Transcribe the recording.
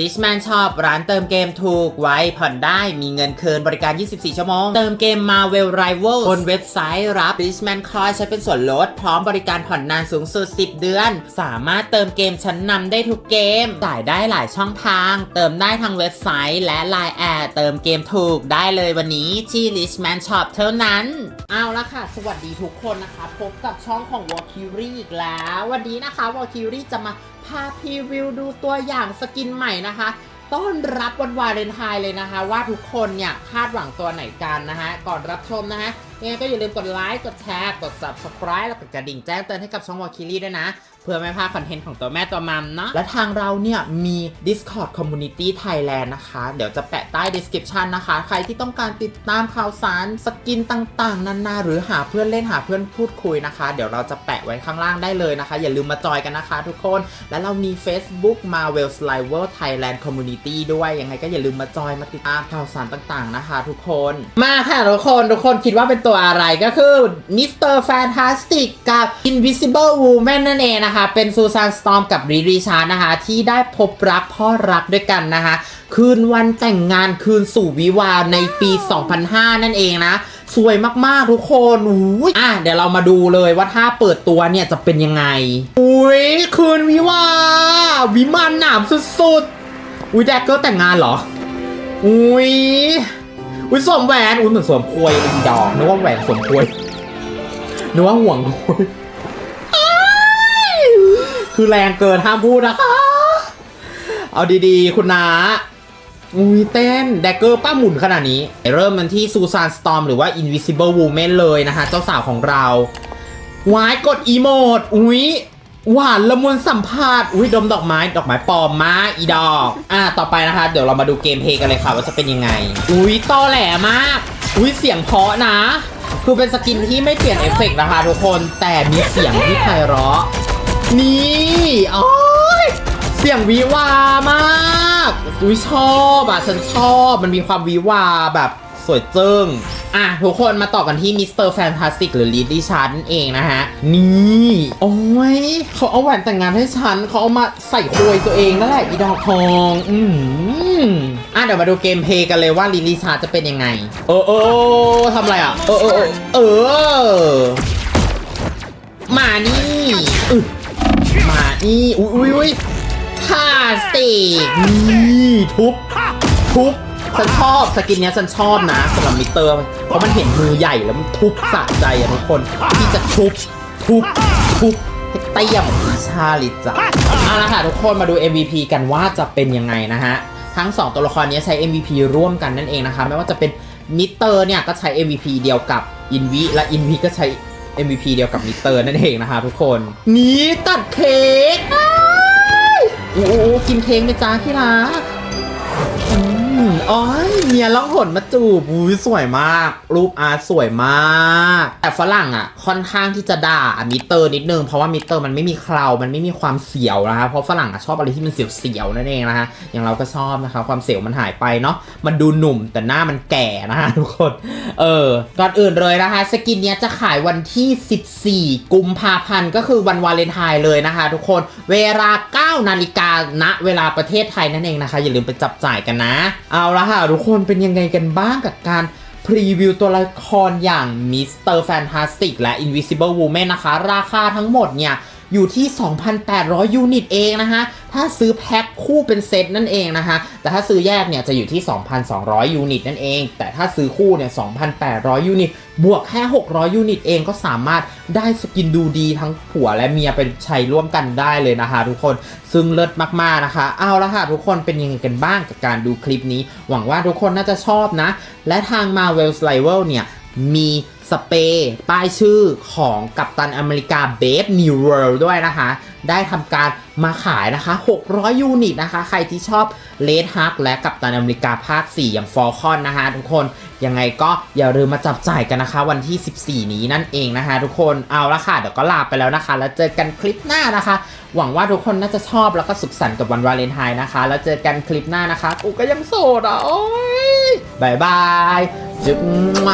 Richman Shop ร้านเติมเกมถูกไว้ผ่อนได้มีเงินคืนบริการ 24 ชั่วโมง เติมเกม Marvel Rival บนเว็บไซต์รับ Richman Coin ใช้เป็นส่วนลด พร้อมบริการผ่อนนานสูงสุด 10 เดือน สามารถเติมเกมชั้นนำได้ทุกเกม จ่ายได้หลายช่องทาง เติมได้ทางเว็บไซต์และ Line แอดเติมเกมถูกได้เลยวันนี้ที่ Richman Shop เท่านั้น เอาละค่ะ สวัสดีทุกคนนะคะ พบกับช่องของ w a l k i r i อีกแล้ว วันนี้นะคะ w a l k i r i จะมา พาพรีวิวดูตัวอย่างสกินใหม่นะคะ ต้อนรับวันวาเลนไทน์เลยนะคะ ว่าทุกคนเนี่ยคาดหวังตัวไหนกันนะคะก่อนรับชมนะคะ ยังไงก็อย่าลืมกดไลค์ กดแชร์ กด subscribe แล้วกดกระดิ่งแจ้งเตือนให้กับช่องวอลคิลี่ด้วยนะ เพื่อไม่พลาดคอนเทนต์ของตัวแม่ตัวมัมเนาะ และทางเราเนี่ยมี Discord Community Thailand นะคะ เดี๋ยวจะแปะใต้ description นะคะ ใครที่ต้องการติดตามข่าวสารสกินต่างๆ นานาหรือหาเพื่อนเล่นหาเพื่อนพูดคุยนะคะ เดี๋ยวเราจะแปะไว้ข้างล่างได้เลยนะคะ อย่าลืมมาจอยกันนะคะทุกคน และเรามี Facebook Marvel Sliver Thailand Community ด้วย ยังไงก็อย่าลืมมาจอยมาติดตามข่าวสารต่างๆนะคะ ทุกคน มาค่ะทุกคน ทุกคนคิดว่าเป็นตัวอะไรก็คือ Mr. Fantastic กับ Invisible Woman นั่นเองนะคะ เป็นซูซานสตอมกับรีริชาร์ดนะคะ ที่ได้พบรักพ่อรักด้วยกันนะคะคืนวันแต่งงานคืนสู่วิวาห์ในปี 2005 นั่นเองนะ สวยมาก ๆ ทุกคนอุ้ยอะ เดี๋ยวเรามาดูเลยว่าถ้าเปิดตัวเนี่ยจะเป็นยังไง อุ้ยคืนวิวาห์วิมานหนามสุด ๆ อุ้ยแดกเกอร์แต่งงานเหรอ อุ้ย อุ้ยสวมแหวนอุ้ยเหมือนสวมพวยอีดอกนึกว่าแหวนสวมพวยนึกว่าห่วงพวยอ้ายคือแรงเกินห้ามพูดนะคะ เอาดีๆ คุณนาอุ้ยเต้นแดกเกอร์ป้าหมุนขนาดนี้ เริ่มมันที่ซูซานสตอมหรือว่า Invisible Woman เลยนะคะ เจ้าสาวของเราวายกดอีโมดอุ้ย หวานละมุนสัมผัสอุ้ยดมดอกไม้ดอกไม้ปลอมมาอีดอก อะต่อไปนะคะ เดี๋ยวเรามาดูเกมเพลย์กันเลยค่ะ ว่าจะเป็นยังไง อุ้ยตอแหลมาก อุ้ยเสียงเพาะนะ คือเป็นสกินที่ไม่เปลี่ยนเอฟเฟกต์นะคะทุกคนแต่มีเสียงที่ไพเราะนี่โอ้ยเสียงวิวามากอุ้ยชอบอะฉันชอบมันมีความวิวาแบบสวยเจิ้ง อะทุกคนมาต่อกันที่มิสเตอร์แฟนตาสติกหรือลีดดี้ชันเองนะฮะ นี่โอ้ยเขาเอาแหวนแต่งงานให้ฉันเขาเอามาใส่โคยตัวเองนั่นแหละอีดอกทองอืมอะเดี๋ยวมาดูเกมเพย์กันเลยว่าลีดดี้ชาร์จะเป็นยังไง เออเออทำอะไรอะ เออเออเออ มานี่อึมานี่อุ้ยอุ้ยอุ้ยพาสติกนี่ทุบทุบ ฉันชอบสกินเนี้ยฉันชอบนะสำหรับมิเตอร์ เพราะมันเห็นมือใหญ่แล้วมันทุบสะใจอะทุกคนที่จะทุบทุบทุบเตี้ยมชาลิจ้ะเอาละค่ะทุกคนมาดู MVP กันว่าจะเป็นยังไงนะฮะ ทั้ง 2 ตัวละครนี้ใช้ MVP ร่วมกันนั่นเองนะคะ ไม่ว่าจะเป็นมิเตอร์เนี่ยก็ใช้ MVP เดียวกับอินวิและอินวิก็ใช้ MVP เดียวกับมิเตอร์นั่นเองนะคะทุกคนนี่ตัดเค้กอ้ายโอ้กินเค้กไหมจ้าที่รัก มอ๋อย เมียล่องหนมาจูบอุ้ยสวยมาก รูปอาร์ตสวยมาก แต่ฝรั่งอะ ค่อนข้างที่จะด่ามิเตอร์นิดนึง เพราะว่ามิเตอร์มันไม่มีเคราวมันไม่มีความเสียวนะคะเพราะฝรั่งอะชอบอะไรที่มันเสียวๆนั่นเองนะคะอย่างเราก็ชอบนะคะ ความเสียวมันหายไปเนาะมันดูหนุ่มแต่หน้ามันแก่นะคะทุกคน เออก่อนอื่นเลยนะคะ สกินเนี้ยจะขายวันที่ 14 กุมภาพันธ์ก็คือวันวาเลนไทน์เลยนะคะ ทุกคนเวลา 9 นาฬิกาณเวลาประเทศไทยนั่นเองนะคะ อย่าลืมไปจับจ่ายกันนะ เอาละค่ะทุกคนนเป็นยังไงกันบ้างกับการพรีวิวตัวละครอย่างมิสเตอร์แฟนตาสติกและ Invisible Woman นะคะ ราคาทั้งหมดเนี่ย อยู่ที่ 2,800 ยูนิตเองนะคะ ถ้าซื้อแพ็คคู่เป็นเซตนั่นเองนะคะ แต่ถ้าซื้อแยกเนี่ยจะอยู่ที่ 2,200 ยูนิตนั่นเอง แต่ถ้าซื้อคู่เนี่ย 2,800 ยูนิต บวกแค่ 600 ยูนิตเองก็สามารถได้สกินดูดีทั้งผัวและเมียเป็นใช้ร่วมกันได้เลยนะคะทุกคน ซึ่งเลิศมากๆนะคะ เอาละค่ะทุกคนเป็นยังไงกันบ้างกับการดูคลิปนี้ หวังว่าทุกคนน่าจะชอบนะ และทาง Marvel s l i v e l เนี่ย มีสเปรย์ป้ายชื่อของกัปตันอเมริกาเบฟนิวเวิลด์ด้วยนะคะ ได้ทำการมาขายนะคะ 600 ยูนิตนะคะ ใครที่ชอบเลดฮักและกัปตันอเมริกาภาค 4 อย่างฟอร์คอนนะคะทุกคน ยังไงก็อย่าลืมมาจับจ่ายกันนะคะ วันที่ 14 นี้นั่นเองนะคะ ทุกคน เอาละค่ะ เดี๋ยวก็ลาไปแล้วนะคะ แล้วเจอกันคลิปหน้านะคะ หวังว่าทุกคนน่าจะชอบแล้วก็สุขสันต์กับวันวาเลนไทน์นะคะ แล้วเจอกันคลิปหน้านะคะ กูก็ยังโสดอะ โอ้ยบายบายจุ๊บมั่ว